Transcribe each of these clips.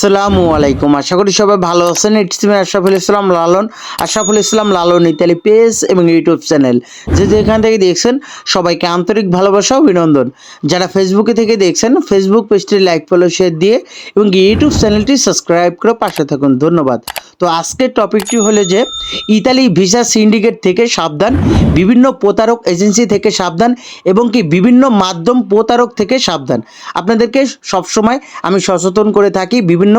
আসসালামু আলাইকুম। আশা করি সবাই ভালো আছেন। It's me Ashraful Islam Lalon. Ashraful Islam Lalon Italy page এবং ইউটিউব চ্যানেল। যে যেখান থেকে দেখছেন, সবাইকে আন্তরিক ভালোবাসা অভিনন্দন। যারা ফেসবুকে থেকে দেখছেন ফেসবুক পেজটি লাইক ফলো শেয়ার দিয়ে এবং ইউটিউব চ্যানেলটি সাবস্ক্রাইব করে পাশে থাকুন। ধন্যবাদ। তো আজকের টপিকটি হলো যে, ইতালি ভিসা সিন্ডিকেট থেকে সাবধান, বিভিন্ন প্রতারক এজেন্সি থেকে সাবধান এবং কি বিভিন্ন মাধ্যম প্রতারক থেকে সাবধান। আপনাদেরকে সবসময় আমি সচেতন করে থাকি, বিভিন্ন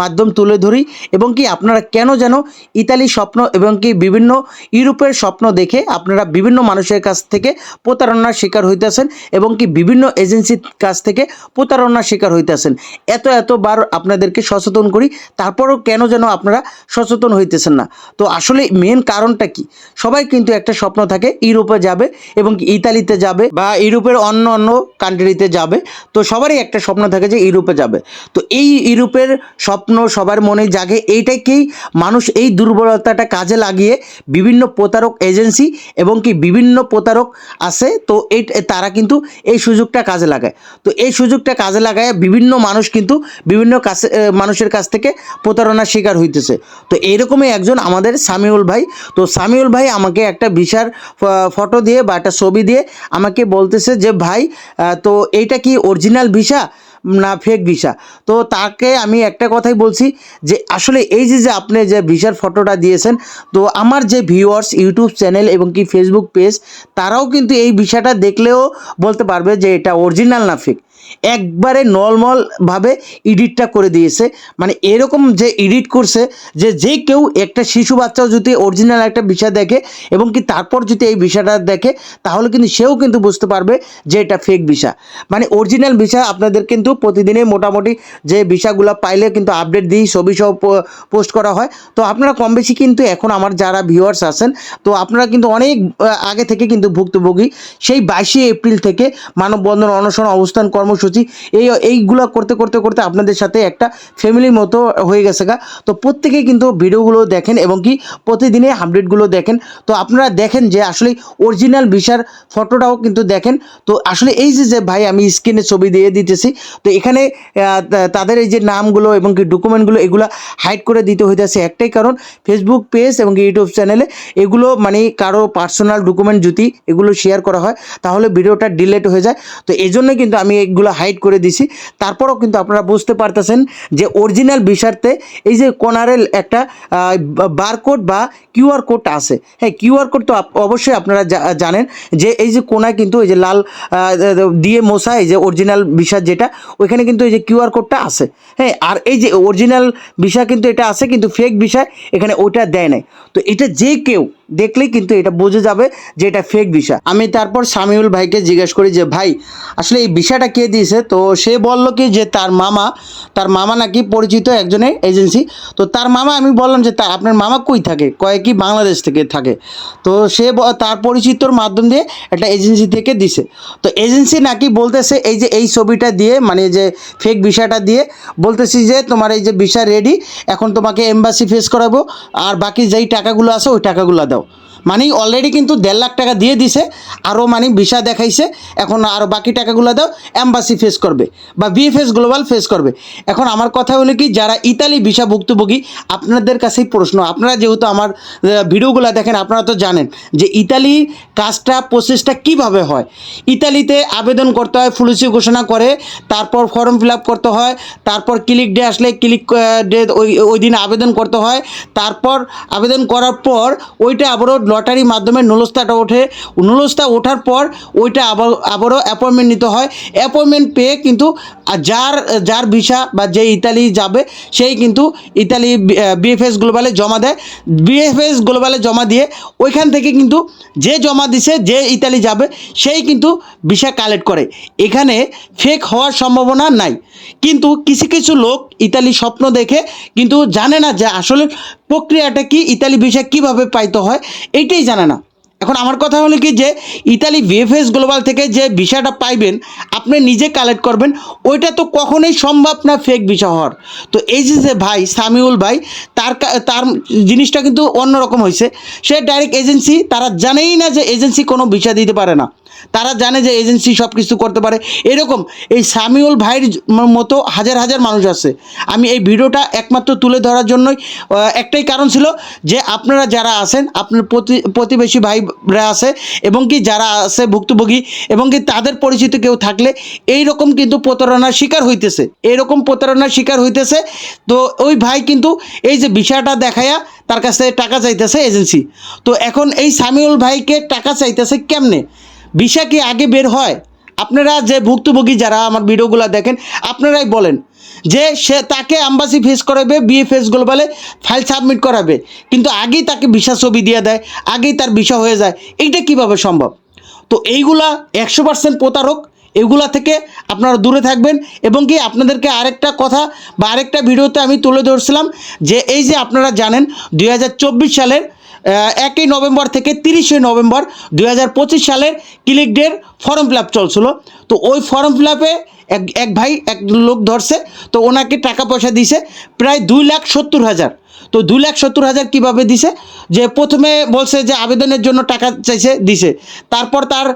মাধ্যম তুলে ধরি এবং কি আপনারা কেন যেন ইতালি স্বপ্ন এবং কি বিভিন্ন ইউরোপের স্বপ্ন দেখে আপনারা বিভিন্ন মানুষের কাছ থেকে প্রতারণার শিকার হইতেছেন এবং কি বিভিন্ন এজেন্সির কাছ থেকে প্রতারণার শিকার হইতেছেন। এত এতবার আপনাদেরকে সচেতন করি, তারপরও কেন যেন আপনারা সচেতন হইতেছেন না? তো আসলে মেন কারণটা কি? সবাই কিন্তু একটা স্বপ্ন থাকে, ইউরোপে যাবে এবং ইতালিতে যাবে বা ইউরোপের অন্য অন্য কান্ট্রিতে যাবে। তো সবারই একটা স্বপ্ন থাকে যে ইউরোপে যাবে। তো এই ইউরোপের স্বপ্ন সবার মনে জাগে। এইটাকেই মানুষ এই দুর্বলতাটা কাজে লাগিয়ে বিভিন্ন প্রতারক এজেন্সি এবং কি বিভিন্ন প্রতারক আছে? তো এই, তারা কিন্তু এই সুযোগটা কাজে লাগায়। তো এই সুযোগটা কাজে লাগায় বিভিন্ন মানুষ কিন্তু বিভিন্ন কাছে মানুষের কাছ থেকে প্রতারণার শিকার হইতেছে। তো এইরকমই একজন আমাদের সামিউল ভাই। তো সামিউল ভাই আমাকে একটা ভিসার ফটো দিয়ে বা একটা ছবি দিয়ে আমাকে বলতেছে যে, ভাই তো এইটা কি অরিজিনাল ভিসা? না ফেক ভিসা। তো তাকে আমি একটা কথাই বলছি যে, আসলে এই যে যে আপনি যে ভিসার ফটোটা দিয়েছেন, তো আমার যে ভিউয়ার্স ইউটিউব চ্যানেল এবং কি ফেসবুক পেজ তারাও কিন্তু এই ভিসাটা দেখলেও বলতে পারবে যে এটা অরিজিনাল না ফেক একবারে নর্মালভাবে এডিটটা করে দিয়েছে। মানে এরকম যে এডিট করছে যে যে কেউ একটা শিশু বাচ্চাও যদি অরিজিনাল একটা বিষয় দেখে এবং কি তারপর যদি এই বিষয়টা দেখে, তাহলে কিন্তু সেও কিন্তু বুঝতে পারবে যে এটা ফেক ভিসা মানে অরিজিনাল ভিসা আপনাদের কিন্তু প্রতিদিনে মোটামুটি যে ভিসাগুলো পাইলে কিন্তু আপডেট দিই ছবি সহ পোস্ট করা হয়। তো আপনারা কম বেশি কিন্তু এখন আমার যারা ভিউয়ার্স আছেন, তো আপনারা কিন্তু অনেক আগে থেকে কিন্তু ভুক্তভোগী। সেই বাইশে এপ্রিল থেকে মানববন্ধন অনশন অবস্থান কর্মসূচি এই, এইগুলো করতে করতে করতে আপনাদের সাথে একটা ফ্যামিলির মতো হয়ে গেছে গা। তো প্রত্যেকেই কিন্তু ভিডিওগুলো দেখেন এবং কি প্রতিদিনে আপডেটগুলো দেখেন। তো আপনারা দেখেন যে আসলে অরিজিনাল ভিসার ফটোটাও কিন্তু দেখেন। তো আসলে এই যে যে ভাই আমি স্ক্রিনে ছবি দিয়ে দিতেছি, তো এখানে তাদের এই যে নামগুলো এবং কি ডকুমেন্টগুলো এগুলো হাইড করে দিতে হইতেছে একটাই কারণ ফেসবুক পেজ এবং ইউটিউব চ্যানেলে এগুলো মানে কারও পার্সোনাল ডকুমেন্ট যদি এগুলো শেয়ার করা হয়, তাহলে ভিডিওটা ডিলেট হয়ে যায়। তো এই জন্য কিন্তু আমি এগুলো হাইড করে দিছি। তারপরেও কিন্তু আপনারা বুঝতে পারতেছেন যে অরিজিনাল বিষার্থে এই যে কোনারের একটা বারকোড বা কিউআর কোড আছে। হ্যাঁ কিউআর কোড তো অবশ্যই আপনারা জানেন যে এই যে কোনায় কিন্তু এই যে লাল দিয়ে মোছা এই যে অরিজিনাল বিষয় যেটা, ওইখানে কিন্তু এই যে কিউআর কোডটা আছে। হ্যাঁ আর এই যে অরিজিনাল বিষয় কিন্তু এটা আছে, কিন্তু ফেক বিষয় এখানে ওইটা দেয় নাই। তো এটা যে কেউ দেখলেই কিন্তু এটা বোঝা যাবে যে এটা ফেক ভিসা আমি তারপর সামিউল ভাইকে জিজ্ঞেস করি যে, ভাই, আসলে এই ভিসাটা কে দিয়েছে। তো সে বলল কি যে তার মামা তার মামা নাকি পরিচিত একজনের এজেন্সি। তো তার মামা, আমি বললাম যে তা আপনার মামা কই থাকে? কয় কি বাংলাদেশ থেকে থাকে। তো সে তার পরিচিতর মাধ্যম দিয়ে একটা এজেন্সি থেকে দিছে। তো এজেন্সি নাকি বলতেছে, এই যে এই ছবিটা দিয়ে মানে যে ফেক ভিসাটা দিয়ে, বলতেছি যে তোমার এই যে ভিসা রেডি এখন তোমাকে এম্বাসি ফেস করাবো, আর বাকি যেই টাকাগুলো আছে, ওই টাকাগুলো দাও। মানে অলরেডি কিন্তু দেড় লাখ টাকা দিয়ে দিছে, আরও মানে ভিসা দেখাইছে, এখন আরও বাকি টাকাগুলো দাও অ্যাম্বাসি ফেস করবে বা বিএফএস গ্লোবাল ফেস করবে। এখন আমার কথা হলো কি, যারা ইতালি ভিসা ভুক্তভোগী, আপনাদের কাছেই প্রশ্ন। আপনারা যেহেতু আমার ভিডিওগুলো দেখেন, আপনারা তো জানেন যে ইতালি কাজটা প্রসেসটা কীভাবে হয়। ইতালিতে আবেদন করতে হয় ফুলসি ঘোষণা করে, তারপর ফর্ম ফিল আপ করতে হয়, তারপর ক্লিক ডে আসলে ক্লিক ডে ওই ওই দিন আবেদন করতে হয়, তারপর আবেদন করার পর ওইটা আবারও লটারির মাধ্যমে নুলস্তাটা ওঠে। নুলস্তা ওঠার পর ওইটা আবার, আবারও অ্যাপয়েন্টমেন্ট নিতে হয়। অ্যাপয়েন্টমেন্ট পেয়ে কিন্তু যার যার ভিসা বা যে ইতালি যাবে, সেই কিন্তু ইতালি বিএফএস গ্লোবালে জমা দেয়। বিএফএস গ্লোবালে জমা দিয়ে ওইখান থেকে কিন্তু যে জমা দিছে, যে ইতালি যাবে, সেই কিন্তু ভিসা কালেক্ট করে। এখানে ফেক হওয়ার সম্ভাবনা নাই। কিন্তু কিছু কিছু লোক ইতালি স্বপ্ন দেখে, কিন্তু জানে না যে আসলে প্রক্রিয়াটা কি, ইতালি ভিসা কীভাবে পাইতে হয়, এটাই জানে না। এখন আমার কথা হলো কি যে, ইতালি ভিএফএস গ্লোবাল থেকে যে ভিসাটা পাইবেন, আপনি নিজে কালেক্ট করবেন, ওইটা তো কখনোই সম্ভব না ফেক ভিসা হওয়ার। তো এই যে যে ভাই, সামিউল ভাই, তার তার জিনিসটা কিন্তু অন্যরকম হয়েছে। সে ডাইরেক্ট এজেন্সি তারা জানেই না যে এজেন্সি কোনো ভিসা দিতে পারে না। তারা জানে যে এজেন্সি সব কিছু করতে পারে। এরকম এই সামিউল ভাইয়ের মতো হাজার হাজার মানুষ আছে। আমি এই ভিডিওটা একমাত্র তুলে ধরার জন্যই একটাই কারণ ছিল যে আপনারা যারা আছেন, আপনার প্রতি, প্রতিবেশী ভাইরা আছে এবং কি যারা আছে ভুক্তভোগী এবং কি তাদের পরিচিত কেউ থাকলে এই রকম কিন্তু প্রতারণার শিকার হইতেছে। এরকম প্রতারণার শিকার হইতেছে। তো ওই ভাই কিন্তু এই যে বিষয়টা দেখায়া তার কাছে টাকা চাইতেছে এজেন্সি। তো এখন এই সামিউল ভাইকে টাকা চাইতেছে কেমনে? বিষয় কি আগে বের হয়? আপনারা যে ভুক্তভোগী যারা আমার ভিডিওগুলো দেখেন, আপনারাই বলেন যে সে তাকে আম্বাসি ফেস করাবে বিয়ে ফেস গ্লোবালে ফাইল সাবমিট করাবে। কিন্তু আগেই তাকে ভিসা ছবি দিয়ে দেয়, আগেই তার ভিসা হয়ে যায়। এইটা কীভাবে সম্ভব? তো এইগুলা একশো পার্সেন্ট প্রতারক, এগুলা থেকে আপনারা দূরে থাকবেন। এবং কি আপনাদেরকে আরেকটা কথা বা আরেকটা ভিডিওতে আমি তুলে ধরছিলাম যে এই যে আপনারা জানেন দু হাজার চব্বিশ সালের একই নভেম্বর থেকে তিরিশে নভেম্বর দুই হাজার পঁচিশ সালের ক্লিক ডের ফর্ম ফিল আপ চলছিল। তো ওই ফর্ম ফিল আপে এক এক ভাই, এক লোক ধরছে, তো ওনাকে টাকা পয়সা দিছে প্রায় দুই লাখ সত্তর হাজার। তো দুই লাখ সত্তর হাজার কীভাবে দিছে? যে প্রথমে বলছে যে আবেদনের জন্য টাকা চাইছে, দিছে। তারপর তার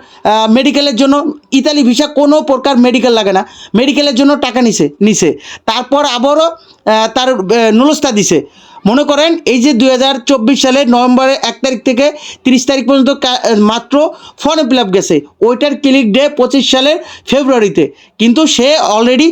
মেডিকেলের জন্য, ইতালি ভিসা কোনো প্রকার মেডিকেল লাগে না। মেডিকেলের জন্য টাকা নিছে নিছে। তারপর আবারও তার নুলস্তা দিছে। মনে করেন এই যে দুই সালের নভেম্বরের এক তারিখ থেকে তিরিশ তারিখ পর্যন্ত মাত্র ফর্ম ফিল আপ গেছে। ওইটার ক্লিক ডে পঁচিশ সালের ফেব্রুয়ারিতে। কিন্তু সে অলরেডি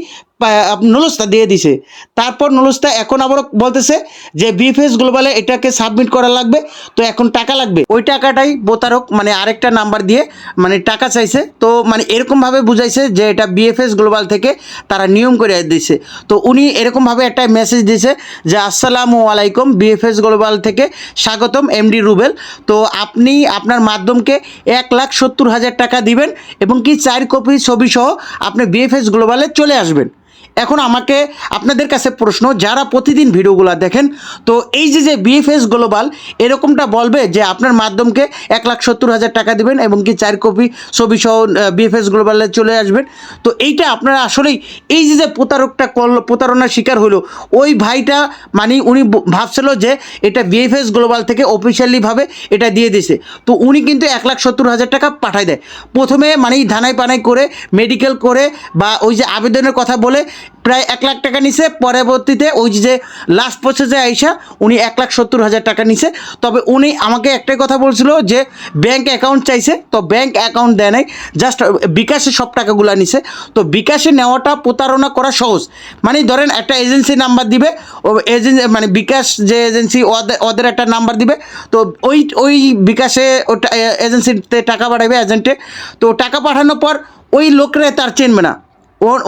নলস্তা দিয়ে দিছে। তারপর নলস্তা এখন আবার বলতেছে যে বিএফএস গ্লোবালে এটাকে সাবমিট করা লাগবে, তো এখন টাকা লাগবে। ওই টাকাটাই প্রতারক মানে আরেকটা নাম্বার দিয়ে মানে টাকা চাইছে। তো মানে এরকমভাবে বুঝাইছে যে, এটা বিএফএস গ্লোবাল থেকে তারা নিয়ম করে দিছে। তো উনি এরকমভাবে একটা মেসেজ দিয়েছে যে, আসসালামু আলাইকুম বিএফএস গ্লোবাল থেকে স্বাগতম এমডি রুবেল তো আপনি আপনার মাধ্যমকে এক লাখ সত্তর হাজার টাকা দিবেন এবং কি চার কপি ছবি সহ আপনি বিএফএস গ্লোবালে চলে আসবেন? এখন আমাকে আপনাদের কাছে প্রশ্ন, যারা প্রতিদিন ভিডিওগুলো দেখেন, তো এই যে যে বিএফএস গ্লোবাল এরকমটা বলবে যে আপনার মাধ্যমকে এক লাখ সত্তর হাজার টাকা দেবেন এবং কি চার কপি ছবি সহ বিএফএস গ্লোবালে চলে আসবেন। তো এইটা আপনারা আসলেই, এই যে যে প্রতারকটা করল প্রতারণার শিকার হলো, ওই ভাইটা মানে উনি ভাবছিল যে এটা বিএফএস গ্লোবাল থেকে অফিসিয়ালিভাবে এটা দিয়ে দিছে। তো উনি কিন্তু এক লাখ সত্তর হাজার টাকা পাঠায় দেয়। প্রথমে মানে ধানাই পানাই করে মেডিকেল করে বা ওই যে আবেদনের কথা বলে প্রায় এক লাখ টাকা নিছে। পরবর্তীতে ওই যে লাস্ট প্রসেসে আইসা, উনি এক লাখ সত্তর হাজার টাকা নিছে। তবে উনি আমাকে একটাই কথা বলছিল যে ব্যাংক অ্যাকাউন্ট চাইছে, তো ব্যাংক অ্যাকাউন্ট দেয় নাই জাস্ট বিকাশে সব টাকাগুলো নিছে। তো বিকাশে নেওয়াটা প্রতারণা করা সহজ। মানে ধরেন একটা এজেন্সি নাম্বার দিবে, ও এজেন্সি মানে বিকাশ যে এজেন্সি ওদের ওদের একটা নাম্বার দিবে, তো ওই ওই বিকাশে ওটা এজেন্সিতে টাকা পাঠাবে এজেন্টে তো টাকা পাঠানোর পর ওই লোকরা তার চেনবে না।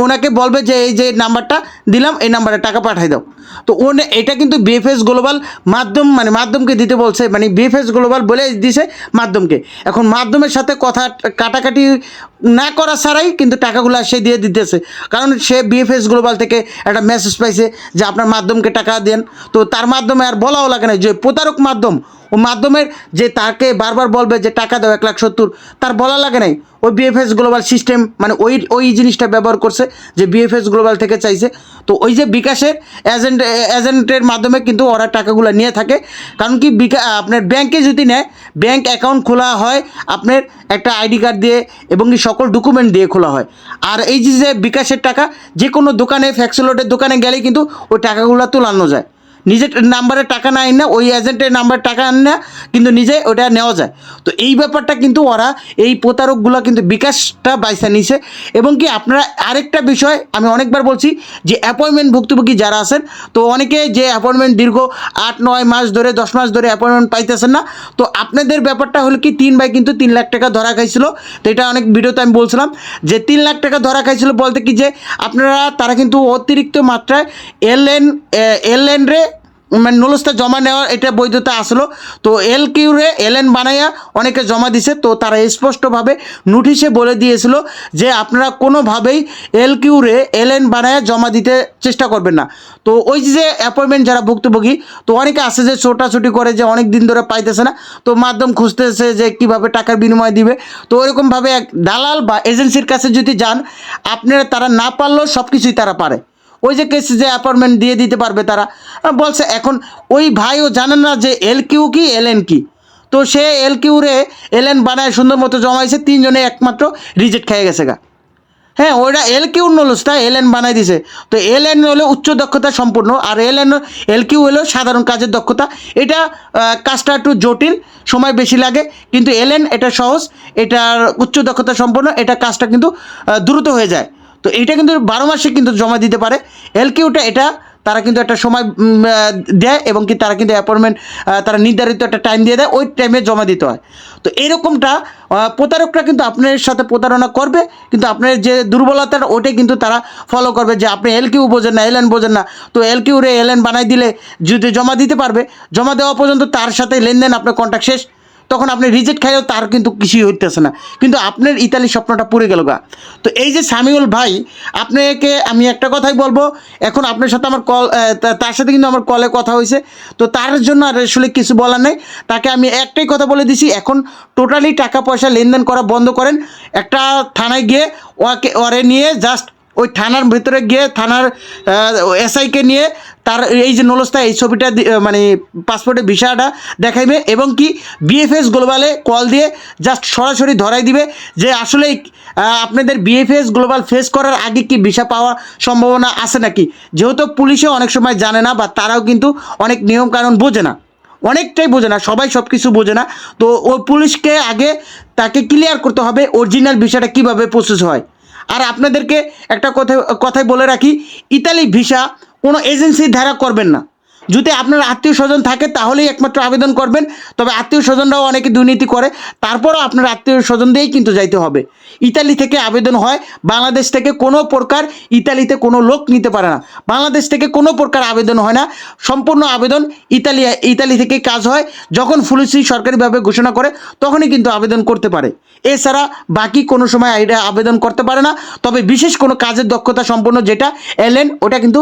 ওনাকে বলবে যে এই যে নাম্বারটা দিলাম, এই নাম্বারে টাকা পাঠাই দাও। তো ওন, এটা কিন্তু বিএফএস গ্লোবাল মাধ্যম মানে মাধ্যমকে দিতে বলছে মানে বিএফএস গ্লোবাল বলে দিছে মাধ্যমকে। এখন মাধ্যমের সাথে কথা কাটাকাটি না করা ছাড়াই কিন্তু টাকাগুলো সে দিয়ে দিতেছে। কারণ সে বিএফএস গ্লোবাল থেকে একটা মেসেজ পাইছে যে আপনার মাধ্যমকে টাকা দেন। তো তার মাধ্যমে আর বলাও লাগে না যে প্রতারক মাধ্যম ও মাধ্যমের যে তাকে বারবার বলবে যে টাকা দাও এক লাখ সত্তর, তার বলা লাগে নাই। ওই বিএফএস গ্লোবাল সিস্টেম মানে ওই ওই জিনিসটা ব্যবহার করছে যে বিএফএস গ্লোবাল থেকে চাইছে। তো ওই যে বিকাশের এজেন্ট এজেন্টের মাধ্যমে কিন্তু ওরা টাকাগুলো নিয়ে থাকে। কারণ কি বিকা, আপনার ব্যাংকে যদি নেয়, ব্যাংক অ্যাকাউন্ট খোলা হয়, আপনার একটা আইডি কার্ড দিয়ে এবং কি সকল ডকুমেন্ট দিয়ে খোলা হয়। আর এই যে বিকাশের টাকা যে কোনো দোকানে ফ্যাক্সিলোটের দোকানে গেলেই কিন্তু ওই টাকাগুলো তোলানো যায়। নিজের নাম্বারে টাকা না না ওই এজেন্টের নাম্বারে টাকা আন না কিন্তু নিজে ওটা নেওয়া যায়। তো এই ব্যাপারটা কিন্তু ওরা, এই প্রতারকগুলো কিন্তু বিকাশটা বাইসা নিছে। এবং কি আপনারা আরেকটা বিষয় আমি অনেকবার বলছি যে অ্যাপয়েন্টমেন্ট ভুক্তভোগী যারা আছেন, তো অনেকে যে অ্যাপয়েন্টমেন্ট দীর্ঘ আট, নয় মাস ধরে, দশ মাস ধরে অ্যাপয়েন্টমেন্ট পাইতেছেন না, তো আপনাদের ব্যাপারটা হলো কি তিন ভাই কিন্তু তিন লাখ টাকা ধরা খাইছিল। তো এটা অনেক ভিডিওতে আমি বলছিলাম যে তিন লাখ টাকা ধরা খাইছিল বলতে কি যে আপনারা, তারা কিন্তু অতিরিক্ত মাত্রায় এলএন এলএন রে মানে নলস্তা জমা নেওয়ার এটা বৈধতা আসলো। তো এল কিউরে এলএন বানাইয়া অনেকে জমা দিছে। তো তারা স্পষ্টভাবে নোটিশে বলে দিয়েছিল যে আপনারা কোনোভাবেই এল কিউরে এলএন বানাইয়া জমা দিতে চেষ্টা করবেন না। তো ওই যে অ্যাপয়েন্টমেন্ট যারা ভুক্তভোগী, তো অনেকে আসে যে ছোটাছুটি করে যে অনেক দিন ধরে পাইতেছে না। তো মাধ্যম খুঁজতেছে যে কীভাবে টাকার বিনিময় দিবে। তো ওরকমভাবে এক দালাল বা এজেন্সির কাছে যদি যান, আপনারা তারা না পারলেও সব কিছুই তারা পারে। ওই যে কেস যে অ্যাপয়েন্টমেন্ট দিয়ে দিতে পারবে তারা বলছে এখন ওই ভাইও জানেন না যে এল কিউ কি এল এন কি? তো সে এল কিউরে এন বানায় সুন্দর মতো জমাইছে, তিনজনে একমাত্র রিজেক্ট খেয়ে গেছে গা। হ্যাঁ ওইটা এল কিউ নলসটা এল এন বানাই দিছে। তো এল এন হলো উচ্চ দক্ষতা সম্পূর্ণ, আর এল এন এল কিউ হলো সাধারণ কাজের দক্ষতা। এটা কাজটা একটু জটিল, সময় বেশি লাগে, কিন্তু এল এন এটা সহজ, এটার উচ্চ দক্ষতা সম্পন্ন এটা কাজটা কিন্তু দ্রুত হয়ে যায়। তো এইটা কিন্তু বারো মাসে কিন্তু জমা দিতে পারে। এল কিউটা এটা তারা কিন্তু একটা সময় দেয় এবং কি তারা কিন্তু অ্যাপয়েন্টমেন্ট তারা নির্ধারিত একটা টাইম দিয়ে দেয়, ওই টাইমে জমা দিতে হয়। তো এরকমটা প্রতারকরা কিন্তু আপনার সাথে প্রতারণা করবে, কিন্তু আপনার যে দুর্বলতাটা ওটাই কিন্তু তারা ফলো করবে যে আপনি এল কিউ বোঝেন না এল এন বোঝেন না। তো এল রে এল এন বানাই দিলে যদি জমা দিতে পারবে, জমা দেওয়া পর্যন্ত তার সাথে লেনদেন আপনার কন্ট্যাক্ট শেষ। তখন আপনি রিজেক্ট খাইলেও তার কিন্তু কিছুই হইতেছে না। কিন্তু আপনার ইতালি স্বপ্নটা পুরে গেল গা। তো এই যে সামিউল ভাই, আপনাকে আমি একটা কথাই বলব, এখন আপনার সাথে আমার কল তার সাথে কিন্তু আমার কলে কথা হয়েছে তো তার জন্য আর আসলে কিছু বলার নেই। তাকে আমি একটাই কথা বলে দিছি, এখন টোটালি টাকা পয়সা লেনদেন করা বন্ধ করেন। একটা থানায় গিয়ে ওকে ওরে নিয়ে জাস্ট ওই থানার ভিতরে গিয়ে থানার এসআইকে নিয়ে তার এই যে নলস্তা, এই ছবিটা মানে পাসপোর্টের ভিসাটা দেখাইবে এবং কি বিএফএস গ্লোবালে কল দিয়ে জাস্ট সরাসরি ধরাই দিবে যে আসলে আপনাদের বিএফএস গ্লোবাল ফেস করার আগে কি ভিসা পাওয়া সম্ভাবনা আছে নাকি? যেহেতু পুলিশে অনেক সময় জানে না বা তারাও কিন্তু অনেক নিয়মকানুন বোঝে না। অনেকটাই বোঝে না, সবাই সব কিছু বোঝে না। তো ওই পুলিশকে আগে তাকে ক্লিয়ার করতে হবে অরিজিনাল ভিসাটা কীভাবে প্রসেস হয়। আর আপনাদেরকে একটা কথা কথাই বলে রাখি ইতালি ভিসা কোনো এজেন্সির ধারা করবেন না। যদি আপনার আত্মীয় স্বজন থাকে, তাহলেই একমাত্র আবেদন করবেন। তবে আত্মীয় স্বজনরাও অনেকে দুর্নীতি করে, তারপরও আপনার আত্মীয় স্বজন দিয়েই কিন্তু যাইতে হবে। ইতালি থেকে আবেদন হয়, বাংলাদেশ থেকে কোনো প্রকার ইতালিতে কোনো লোক নিতে পারে না। বাংলাদেশ থেকে কোনো প্রকার আবেদন হয় না। সম্পূর্ণ আবেদন ইতালি ইতালি থেকে কাজ হয়। যখন পুলিশই সরকারিভাবে ঘোষণা করে, তখনই কিন্তু আবেদন করতে পারে। এছাড়া বাকি কোনো সময় এটা আবেদন করতে পারে না। তবে বিশেষ কোনো কাজের দক্ষতা সম্পন্ন যেটা এলেন ওটা কিন্তু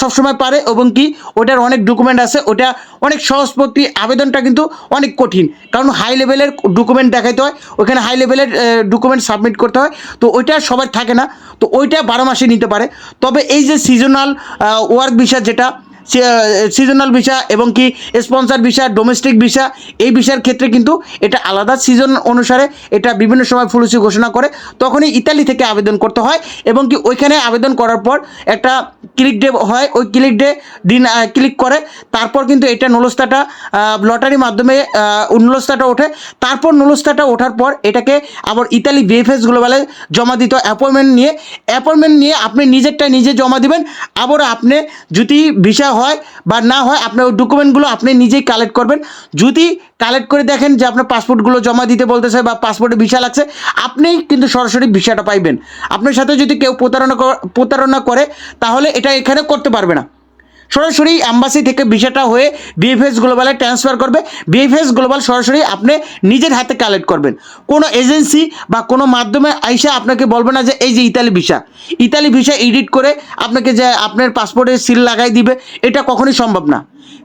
সবসময় পারে এবং কি, ওটার অনেক ডকুমেন্ট আছে, ওটা অনেক সহজ প্রক্রিয়া আবেদনটা কিন্তু অনেক কঠিন। কারণ হাই লেভেলের ডকুমেন্ট দেখাইতে হয় ওইখানে হাই লেভেলের ডকুমেন্ট সাবমিট করতে হয়, তো ওইটা সবার থাকে না, তো ওইটা বারো মাসে নিতে পারে। তবে এই যে সিজনাল ওয়ার্ক ভিসা যেটা সিজনাল ভিসা এবং কি স্পন্সার ভিসা ডোমেস্টিক ভিসা এই ভিসার ক্ষেত্রে কিন্তু এটা আলাদা সিজন অনুসারে এটা বিভিন্ন সময় ফুলসি ঘোষণা করে। তখনই ইতালি থেকে আবেদন করতে হয় এবং কি ওইখানে আবেদন করার পর একটা ক্লিক ডে হয়, ওই ক্লিক ডে দিন ক্লিক করে। তারপর কিন্তু এটা নলস্তাটা লটারির মাধ্যমে নলস্তাটা ওঠে। তারপর নলস্তাটা ওঠার পর এটাকে আবার ইতালি বিএফএস গ্লোবালে জমা দিতে অ্যাপয়েন্টমেন্ট নিয়ে। অ্যাপয়েন্টমেন্ট নিয়ে আপনি নিজেরটা নিজে জমা দিবেন। আবার আপনি যদি ভিসা হয় বা না হয়, আপনার ওই ডকুমেন্টগুলো আপনি নিজেই কালেক্ট করবেন। যদি কালেক্ট করে দেখেন যে আপনার পাসপোর্টগুলো জমা দিতে বলতেছে বা পাসপোর্টে ভিসা লাগছে আপনি কিন্তু সরাসরি ভিসাটা পাইবেন। আপনার সাথে যদি কেউ প্রতারণা প্রতারণা করে, তাহলে এটা এখানে করতে পারবে না। সরাসরি অ্যাম্বাসি থেকে ভিসাটা হয়ে বিএফএস গ্লোবালে ট্রান্সফার করবে। বিএফএস গ্লোবাল সরাসরি আপনি নিজের হাতে কালেক্ট করবেন। কোনো এজেন্সি বা কোনো মাধ্যমে আইসা আপনাকে বলবে না যে, এই যে Italy visa. Italy visa edit করে আপনাকে যে আপনার পাসপোর্টে সিল লাগাই দিবে, এটা কখনোই সম্ভব না।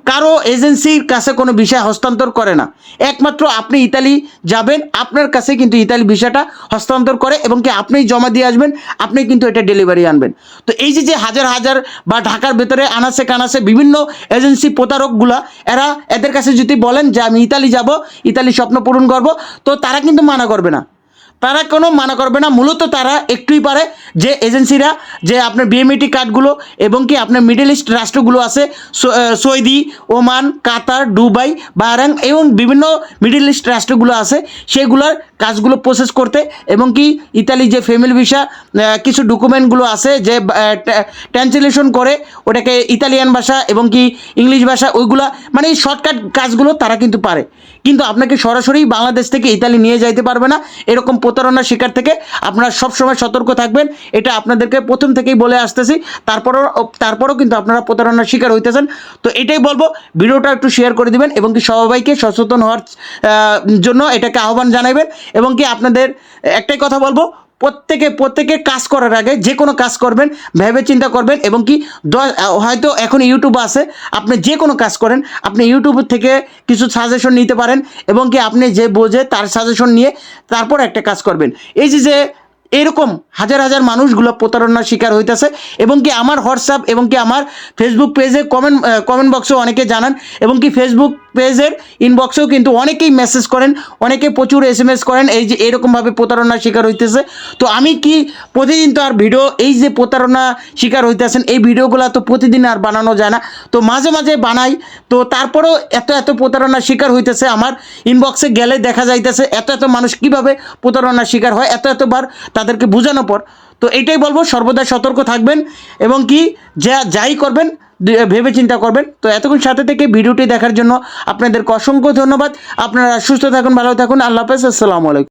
কারও এজেন্সির কাছে কোনো ভিসা হস্তান্তর করে না। একমাত্র আপনি ইতালি যাবেন, আপনার কাছে কিন্তু ইতালি ভিসাটা হস্তান্তর করে এবং কি আপনিই জমা দিয়ে আসবেন, আপনি কিন্তু এটা ডেলিভারি আনবেন। তো এই যে যে হাজার হাজার বা ঢাকার ভেতরে আনাসে কানাসে বিভিন্ন এজেন্সি প্রতারকগুলা, এরা এদের কাছে যদি বলেন যে, আমি ইতালি যাব, ইতালি স্বপ্ন পূরণ করব, তো তারা কিন্তু মানা করবে না। তারা কোনো মানা করবে না। মূলত তারা একটুই পারে যে এজেন্সিরা, যে আপনার বিএমইটি কার্ডগুলো এবং কি আপনার মিডল ইস্ট রাষ্ট্রগুলো আছে Saudi, Oman, Qatar, Dubai Bahrain এবং বিভিন্ন মিডল ইস্ট রাষ্ট্রগুলো আছে, সেগুলোর কাজগুলো প্রসেস করতে এবং কি ইতালি যে ফ্যামিলি ভিসা কিছু ডকুমেন্টগুলো আছে যে ট্রান্সলেশন করে ওটাকে ইতালিয়ান ভাষা এবং কি ইংলিশ ভাষা, ওইগুলা মানে শর্টকাট কাজগুলো তারা কিন্তু পারে। কিন্তু আপনাকে সরাসরি বাংলাদেশ থেকে ইতালি নিয়ে যাইতে পারবে না। এরকম প্রতারণার শিকার থেকে আপনারা সবসময় সতর্ক থাকবেন। এটা আপনাদেরকে প্রথম থেকেই বলে আসতেছি। তারপরও তারপরও কিন্তু আপনারা প্রতারণার শিকার হইতেছেন। তো এটাই বলব, ভিডিওটা একটু শেয়ার করে দিবেন এবং কি সবাইকে সচেতন হওয়ার জন্য এটাকে আহ্বান জানাবেন এবং কি আপনাদের একটাই কথা বলব প্রত্যেকে প্রত্যেকে কাজ করার আগে যে কোনো কাজ করবেন, ভেবে চিন্তা করবেন এবং কি দশ হয়তো এখন ইউটিউব আছে, আপনি যে কোনো কাজ করেন, আপনি ইউটিউব থেকে কিছু সাজেশন নিতে পারেন এবং কি আপনি যে বোঝে তার সাজেশন নিয়ে তারপর একটা কাজ করবেন। এই যে যে এরকম হাজার হাজার মানুষগুলো প্রতারণার শিকার হইতেছে এবং কি আমার হোয়াটসঅ্যাপ এবং কি আমার ফেসবুক পেজে কমেন্ট কমেন্ট বক্সেও অনেকে জানান এবং কি ফেসবুক পেজের ইনবক্সেও কিন্তু অনেকেই মেসেজ করেন, অনেকে প্রচুর এস এম এস করেন, এই যে এরকমভাবে প্রতারণার শিকার হইতেছে। তো আমি কি প্রতিদিন তো আর ভিডিও এই যে প্রতারণা শিকার হইতেছেন, এই ভিডিওগুলো তো প্রতিদিন আর বানানো যায় না। তো মাঝে মাঝে বানাই, তো তারপরেও এত এত প্রতারণার শিকার হইতেছে আমার ইনবক্সে গেলে দেখা যাইতেছে এত এত মানুষ কীভাবে প্রতারণার শিকার হয়, এত, এতবার তাদেরকে বোঝানোর পর, তো এটাই বলব সর্বদা সতর্ক থাকবেন এবং কি, যা, যাই করবেন ভেবে চিন্তা করবেন। তো এতক্ষণ সাথে থেকে ভিডিওটি দেখার জন্য আপনাদেরকে অসংখ্য ধন্যবাদ। আপনারা সুস্থ থাকুন, ভালো থাকুন। আল্লাহ হাফেজ, আসসালামু আলাইকুম।